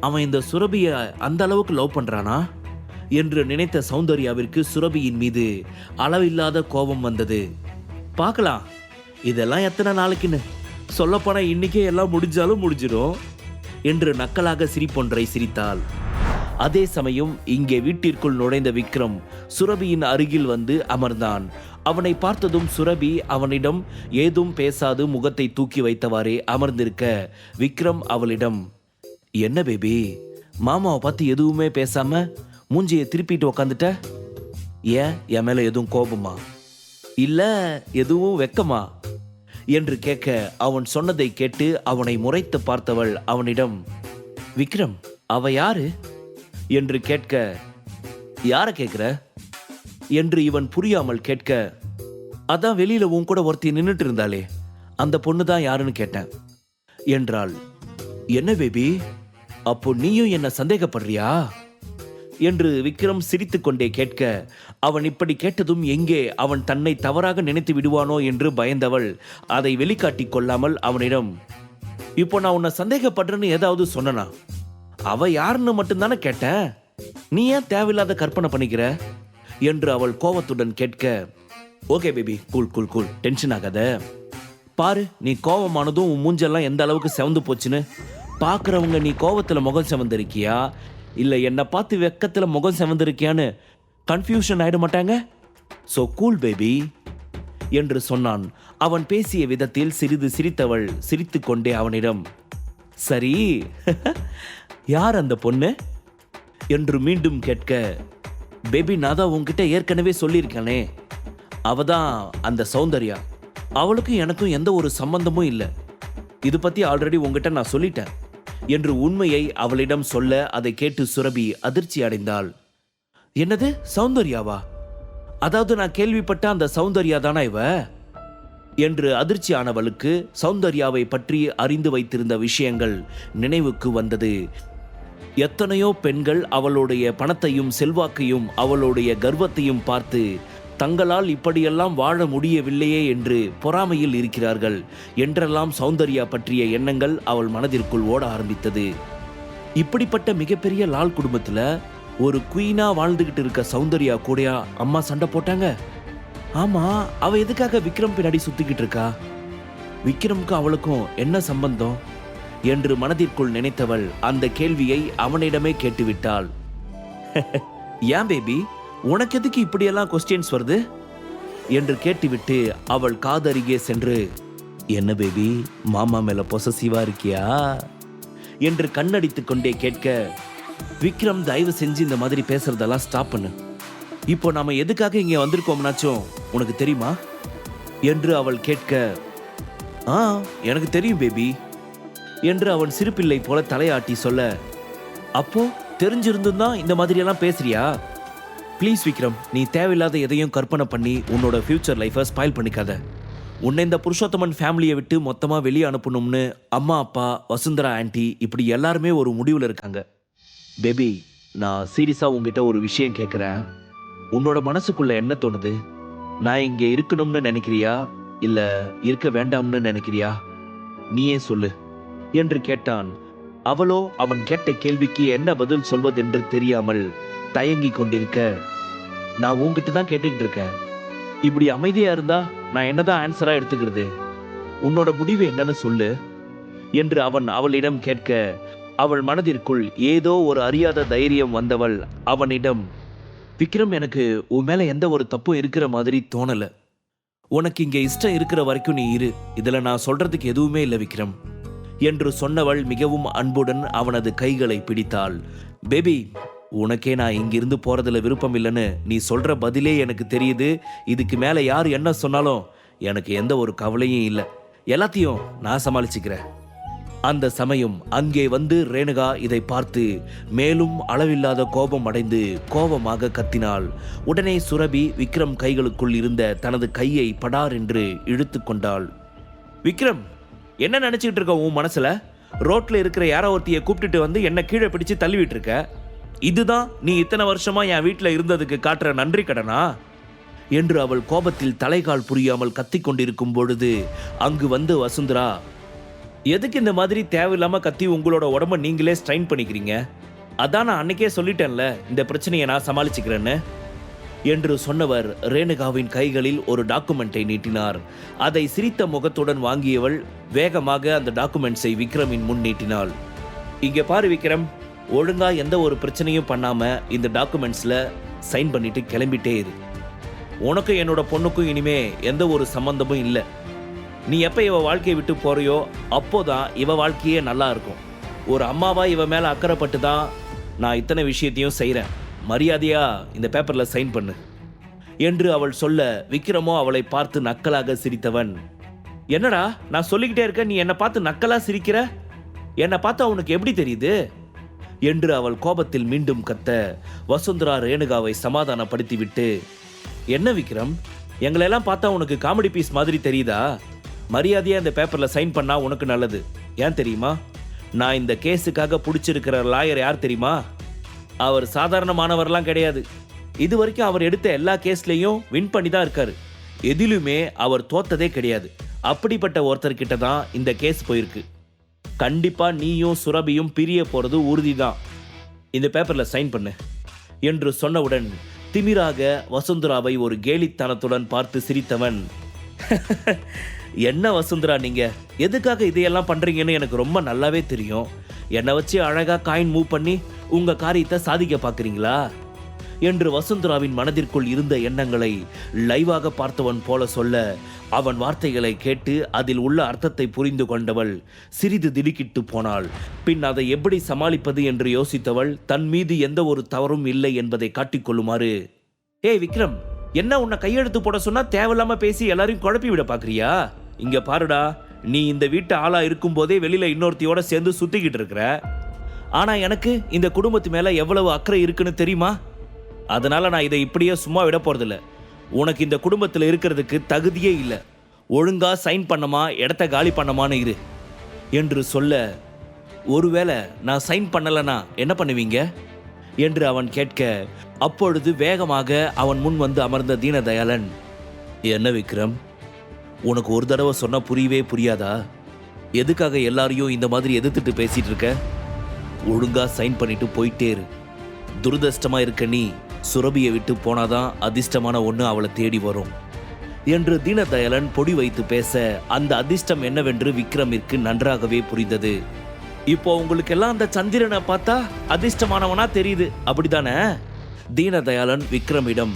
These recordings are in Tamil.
அவன் இந்த சுரபியை அந்த அளவுக்கு லவ் பண்ணுறானா என்று நினைத்த சௌந்தர்யாவிற்கு சுரபியின் மீது அளவில்லாத கோபம் வந்தது. பார்க்கலாம். இதெல்லாம் எத்தனை நாளைக்குன்னு? சொல்லப்போனால் இன்னைக்கே எல்லாம் முடிஞ்சாலும் முடிஞ்சிடும் என்று நக்கலாக சிரிப்பொன்றை சிரித்தாள். அதே சமயம் இங்கே வீட்டிற்குள் நுழைந்த விக்ரம் சுரபியின் அருகில் வந்து அமர்ந்தான். அவனை பார்த்ததும் சுரபி அவனிடம் ஏதும் பேசாது முகத்தை தூக்கி வைத்தவாறே அமர்ந்திருக்க விக்ரம் அவளிடம் என்ன பேபி மாமாவை பார்த்து எதுவுமே பேசாம மூஞ்சியை திருப்பிட்டு உக்காந்துட்ட? ஏன்? என் மேல எதுவும் கோபமா? இல்ல எதுவும் வெக்கமா? என்று கேட்க அவன் சொன்னதை கேட்டு அவனை முறைத்து பார்த்தவள் அவனிடம் விக்ரம் அவ யாரு? என்று கேட்க யார கேட்குற என்று இவன் புரியாமல் கேட்க அதான் வெளியில உன் கூட ஒருத்தி நின்றுட்டு இருந்தாளே அந்த பொண்ணு தான் யாருன்னு கேட்டேன். என்றாள் என்ன பேபி அப்போ நீயும் என்ன சந்தேகப்படுறியா? என்று விக்ரம் சிரித்துக்கொண்டே கேட்க அவன் இப்படி கேட்டதும் எங்கே? அவன் தன்னை தவறாக நினைத்து விடுவானோ? என்று பயந்தவள் அதை வெளிக்காட்டி கொள்ளாமல் அவனிடம் இப்போ நான் உன்னை சந்தேகப்படுறேன்னு ஏதாவது சொன்னனா? அவ யாருன்னு மட்டும்தானே கேட்டேன் நீ ஏன் தேவையில்லாத கற்பனை பண்ணிக்கிற? என்று அவள் கோவத்துடன் கேட்க okay baby cool cool cool tension ஆகாத. பாரு நீ கோவமானதும் உன் மூஞ்செல்லாம் எந்த அளவுக்கு செவந்து போச்சுன்னு. பார்க்குறவங்க நீ கோவத்தில் முகம் செவந்திருக்கியா? இல்லை என்னை பார்த்து வெக்கத்தில் முகம் செவந்திருக்கியான்னு கன்ஃபியூஷன் ஆகிட மாட்டாங்க? ஸோ கூல் பேபி என்று சொன்னான். அவன் பேசிய விதத்தில் சிறிது சிரித்தவள் சிரித்துக்கொண்டே அவனிடம் சரி யார் அந்த பொண்ணு? என்று மீண்டும் கேட்க பேபி நான் தான் உன்கிட்ட ஏற்கனவே சொல்லியிருக்கானே. அவ தான் அந்த சௌந்தர்யா. அவளுக்கும் எனக்கும் எந்த ஒரு சம்பந்தமும் இல்லை. இது பற்றி ஆல்ரெடி உங்ககிட்ட நான் சொல்லிட்டேன். என்று உண்மையை அவளிடம் சொல்ல அதை கேட்டு சுரபி அதிர்ச்சி அடைந்தாள். என்னது? சௌந்தர்யாவா? அதாவது நான் கேள்விப்பட்ட அந்த சௌந்தர்யா தானா இவ? என்று அதிர்ச்சியானவளுக்கு சௌந்தர்யாவை பற்றி அறிந்து வைத்திருந்த விஷயங்கள் நினைவுக்கு வந்தது. எத்தனையோ பெண்கள் அவளுடைய பணத்தையும் செல்வாக்கையும் அவளுடைய கர்வத்தையும் பார்த்து தங்களால் இப்படியெல்லாம் வாழ முடியவில்லையே என்று பொறாமையில் இருக்கிறார்கள். என்றெல்லாம் சௌந்தர்யா பற்றிய எண்ணங்கள் அவள் மனதிற்குள் ஓட ஆரம்பித்தது. இப்படிப்பட்ட மிகப்பெரிய லால் குடும்பத்தில் ஒரு குயினா வாழ்ந்துகிட்டு இருக்க சௌந்தர்யா கூடயா அம்மா சண்டை போட்டாங்க? ஆமா அவ எதுக்காக விக்ரம் பின்னாடி சுத்திக்கிட்டு இருக்கா? விக்ரமுக்கும் அவளுக்கும் என்ன சம்பந்தம்? என்று மனதிற்குள் நினைத்தவள் அந்த கேள்வியை அவனிடமே கேட்டுவிட்டாள். ஏன் பேபி உனக்கு எதுக்கு இப்படியெல்லாம் கொஸ்டின்ஸ் வருது? என்று கேட்டுவிட்டு அவள் காதருகே சென்று என்ன பேபி மாமா மேல பொசசிவா இருக்கியா? என்று கண்ணடித்து கொண்டே கேட்க விக்ரம் தயவு செஞ்சு இந்த மாதிரி பேசுறதெல்லாம் ஸ்டாப் பண்ணு. இப்போ நாம எதுக்காக இங்க வந்திருக்கோம்னாச்சும் உனக்கு தெரியுமா? என்று அவள் கேட்க ஆ எனக்கு தெரியும் பேபி என்று அவன் சிறுபிள்ளை போல தலையாட்டி சொல்ல அப்போ தெரிஞ்சிருந்தும் தான் இந்த மாதிரி எல்லாம் பேசுறியா? ப்ளீஸ் விக்ரம் நீ தேவையில்லாத எதையும் கற்பனை பண்ணி உன்னோட ஃப்யூச்சர் லைஃபை ஸ்பாயில் பண்ணிக்காத. உன்னை இந்த புருஷோத்தமன் ஃபேமிலியை விட்டு மொத்தமாக வெளியே அனுப்பணும்னு அம்மா அப்பா வசுந்தரா ஆண்டி இப்படி எல்லாருமே ஒரு முடிவில் இருக்காங்க. பேபி நான் சீரியஸாக உங்ககிட்ட ஒரு விஷயம் கேட்குறேன் உன்னோட மனசுக்குள்ள என்ன தோணுது? நான் இங்கே இருக்கணும்னு நினைக்கிறியா? இல்லை இருக்க வேண்டாம்னு நினைக்கிறியா? நீயே சொல்லு. என்று கேட்டான். அவளோ அவன் கேட்ட கேள்விக்கு என்ன பதில் சொல்வதென்று தெரியாமல் தயங்கி கொண்டிருக்க. நான் உங்ககிட்ட தான் கேட்டுக்கிட்டு இருக்கேன். இப்படி அமைதியா இருந்தா நான் என்னதான் ஆன்சரா எடுத்துக்கிறது? உன்னோட முடிவு என்னன்னு சொல்லு என்று அவன் அவளிடம் கேட்க அவள் மனதிற்குள் ஏதோ ஒரு அறியாத தைரியம் வந்தவள் அவனிடம் விக்ரம் எனக்கு உன் மேல எந்த ஒரு தப்பும் இருக்கிற மாதிரி தோணல. உனக்கு இங்க இஷ்டம் இருக்கிற வரைக்கும் நீ இரு. இதுல நான் சொல்றதுக்கு எதுவுமே இல்லை விக்ரம் என்று சொன்னவள் மிகவும் அன்புடன் அவனது கைகளை பிடித்தாள். பேபி உனக்கே நான் இங்கிருந்து போறதுல விருப்பம் இல்லைன்னு நீ சொல்ற பதிலே எனக்கு தெரியுது. இதுக்கு மேல யார் என்ன சொன்னாலும் எனக்கு எந்த ஒரு கவலையும் இல்லை. எல்லாத்தையும் நான் சமாளிச்சுக்கிறேன். அந்த சமயம் அங்கே வந்து ரேணுகா இதை பார்த்து மேலும் அளவில்லாத கோபம் அடைந்து கோபமாக கத்தினாள். உடனே சுரபி விக்ரம் கைகளுக்குள் இருந்த தனது கையை படார் என்று இழுத்து கொண்டாள். விக்ரம் என்ன நினச்சிக்கிட்டு இருக்க உன் மனசுல? ரோட்ல இருக்கிற யாரோ ஒருத்தியை கூப்பிட்டுட்டு வந்து என்ன கீழே பிடிச்சு தள்ளிவிட்டு இருக்க இதுதான் நீ இத்தனை வருஷமா என் வீட்டில் இருந்ததுக்கு காட்டுற நன்றி கடனா? என்று அவள் கோபத்தில் தலைகால் புரியாமல் கத்திக் கொண்டிருக்கும் பொழுது அங்கு வந்து வசுந்தரா எதுக்கு இந்த மாதிரி தேவையில்லாம கத்தி உங்களோட உடம்ப நீங்களே ஸ்ட்ரைன் பண்ணிக்கிறீங்க? அதான் நான் அன்னைக்கே சொல்லிட்டேன்ல இந்த பிரச்சனையை நான் சமாளிச்சுக்கிறேன்னு? என்று சொன்னவர் ரேணுகாவின் கைகளில் ஒரு டாக்குமெண்ட்டை நீட்டினார். அதை சிரித்த முகத்துடன் வாங்கியவள் வேகமாக அந்த டாக்குமெண்ட்ஸை விக்ரமின் முன் நீட்டினாள். இங்கே பாரு விக்ரம் ஒழுங்காக எந்த ஒரு பிரச்சனையும் பண்ணாமல் இந்த டாக்குமெண்ட்ஸில் சைன் பண்ணிட்டு கிளம்பிட்டே இரு. உனக்கும் என்னோட பொண்ணுக்கும் இனிமே எந்த ஒரு சம்பந்தமும் இல்லை. நீ எப்போ இவ வாழ்க்கையை விட்டு போறியோ அப்போதான் இவ வாழ்க்கையே நல்லா இருக்கும். ஒரு அம்மாவா இவ மேலே அக்கறைப்பட்டு தான் நான் இத்தனை விஷயத்தையும் செய்கிறேன் மரியாதையா இந்த பேப்பரில் சைன் பண்ணு. என்று அவள் சொல்ல விக்ரமோ அவளை பார்த்து நக்கலாக சிரித்தவன். என்னடா நான் சொல்லிக்கிட்டே இருக்க நீ என்னை பார்த்து நக்கலாக சிரிக்கிற? என்னை பார்த்து அவனுக்கு எப்படி தெரியுது? என்று அவள் கோபத்தில் மீண்டும் கத்த வசுந்தரா ரேணுகாவை சமாதானப்படுத்திவிட்டு என்ன விக்ரம்? எங்களெல்லாம் பார்த்தா உனக்கு காமெடி பீஸ் மாதிரி தெரியுதா? மரியாதையாக இந்த பேப்பரில் சைன் பண்ணால் உனக்கு நல்லது. ஏன் தெரியுமா? நான் இந்த கேஸுக்காக பிடிச்சிருக்கிற லாயர் யார் தெரியுமா? அவர் சாதாரணமானவர்லாம் கிடையாது. இது வரைக்கும் அவர் எடுத்த எல்லா கேஸ்லேயும் வின் பண்ணி தான் இருக்காரு. எதிலுமே அவர் தோத்ததே கிடையாது. அப்படிப்பட்ட ஒருத்தர்கிட்ட தான் இந்த கேஸ் போயிருக்கு. கண்டிப்பாக நீயும் சுரபியும் பிரிய போகிறது உறுதிதான். இந்த பேப்பரில் சைன் பண்ணு. என்று சொன்னவுடன் திமிராக வசுந்தராவை ஒரு கேலித்தனத்துடன் பார்த்து சிரித்தவன். என்ன வசுந்தரா நீங்கள் எதுக்காக இதையெல்லாம் பண்ணுறீங்கன்னு எனக்கு ரொம்ப நல்லாவே தெரியும். என்னை வச்சு அழகாக காயின் மூவ் பண்ணி உங்கள் காரியத்தை சாதிக்க பார்க்குறீங்களா? என்று வசுந்தராவின் மனதிற்குள் இருந்த எண்ணங்களை லைவாக பார்த்தவன் போல சொல்ல அவன் வார்த்தைகளை கேட்டு அதில் உள்ள அர்த்தத்தை புரிந்து கொண்டவள் சிறிது திடுக்கிட்டு போனாள். பின் அதை எப்படி சமாளிப்பது என்று யோசித்தவள் தன் மீது எந்த ஒரு தவறும் இல்லை என்பதை காட்டிக்கொள்ளுமாறு ஏய் விக்ரம் என்ன உன்னை கையெழுத்து போட சொன்னா தேவையில்லாம பேசி எல்லாரையும் குழப்பி விட பாக்குறியா இங்க பாருடா நீ இந்த வீட்டு ஆளா இருக்கும்போதே வெளியில இன்னொருத்தியோட சேர்ந்து சுத்திக்கிட்டு இருக்கிற. ஆனா எனக்கு இந்த குடும்பத்து மேல எவ்வளவு அக்கறை இருக்குன்னு தெரியுமா? அதனால நான் இதை இப்படியே சும்மா விட போறதில்ல. உனக்கு இந்த குடும்பத்தில் இருக்கிறதுக்கு தகுதியே இல்லை. ஒழுங்கா சைன் பண்ணமா இடத்த காலி பண்ணமான்னு இரு. என்று சொல்ல ஒருவேளை நான் சைன் பண்ணலைன்னா என்ன பண்ணுவீங்க? என்று அவன் கேட்க அப்பொழுது வேகமாக அவன் முன் வந்து அமர்ந்த தீனதயாளன் என்ன விக்ரம்? உனக்கு ஒரு தடவை சொன்னால் புரியவே புரியாதா? எதுக்காக எல்லாரையும் இந்த மாதிரி எதிர்த்துட்டு பேசிட்டு இருக்க? ஒழுங்கா சைன் பண்ணிட்டு போயிட்டே இரு. துரதிர்ஷ்டமா இருக்க நீ சுரபியை விட்டு போனாதான் அதிர்ஷ்டமான ஒன்று அவளை தேடி வரும். என்று தீனதயாளன் பொடி வைத்து பேச அந்த அதிர்ஷ்டம் என்னவென்று விக்ரமிற்கு நன்றாகவே புரிந்தது. இப்போ உங்களுக்கு எல்லாம் அந்த சந்திரனை பார்த்தா அதிர்ஷ்டமானவனா தெரியுது அப்படிதானே? தீனதயாளன் விக்ரமிடம்.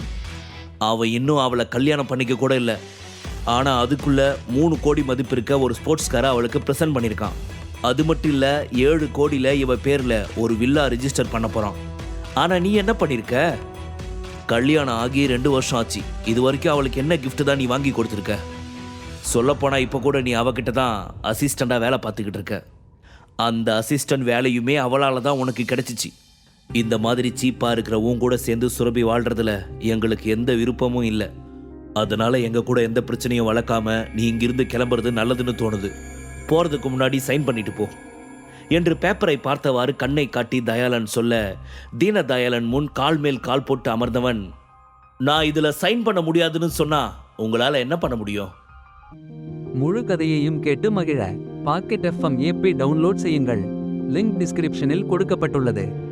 அவ இன்னும் அவளை கல்யாணம் பண்ணிக்க கூட இல்லை. ஆனா அதுக்குள்ள மூணு கோடி மதிப்பு இருக்க ஒரு ஸ்போர்ட்ஸ்காரை அவளுக்கு ப்ரெசென்ட் பண்ணியிருக்கான் அது மட்டும் இல்ல ஏழு கோடியில இவ பேர்ல ஒரு வில்லா ரிஜிஸ்டர் பண்ண போறான். ஆனா நீ என்ன பண்ணிருக்க? கல்யாணம் ஆகி ரெண்டு வருஷம் ஆச்சு. இது வரைக்கும் அவளுக்கு என்ன கிஃப்ட் தான் நீ வாங்கி கொடுத்துருக்க? சொல்லப்போனால் இப்போ கூட நீ அவகிட்ட தான் அசிஸ்டண்ட்டாக வேலை பார்த்துக்கிட்டு இருக்க. அந்த அசிஸ்டன்ட் வேலையுமே அவளால் தான் உனக்கு கிடைச்சிச்சு. இந்த மாதிரி சீப்பாக இருக்கிற உன் கூட சேர்ந்து சுரபி வாழ்கிறதுல எங்களுக்கு எந்த விருப்பமும் இல்லை. அதனால் எங்கள் கூட எந்த பிரச்சனையும் வளர்க்காம நீ இங்கிருந்து கிளம்புறது நல்லதுன்னு தோணுது. போகிறதுக்கு முன்னாடி சைன் பண்ணிட்டு போ. என்று பேப்பரை பார்த்தவாறு கண்ணை காட்டி தயாளன் சொல்ல தீன தயாளன் முன் கால் மேல் கால் போட்டு அமர்ந்தவன். நான் இதுல சைன் பண்ண முடியாதுன்னு சொன்னா உங்களால என்ன பண்ண முடியும்? முழு கதையையும் கேட்டு மகிழ. பாக்கெட் எஃப்எம் ஏபி டவுன்லோட் செய்யுங்கள். லிங்க் டிஸ்கிரிப்ஷனில் கொடுக்கப்பட்டுள்ளது.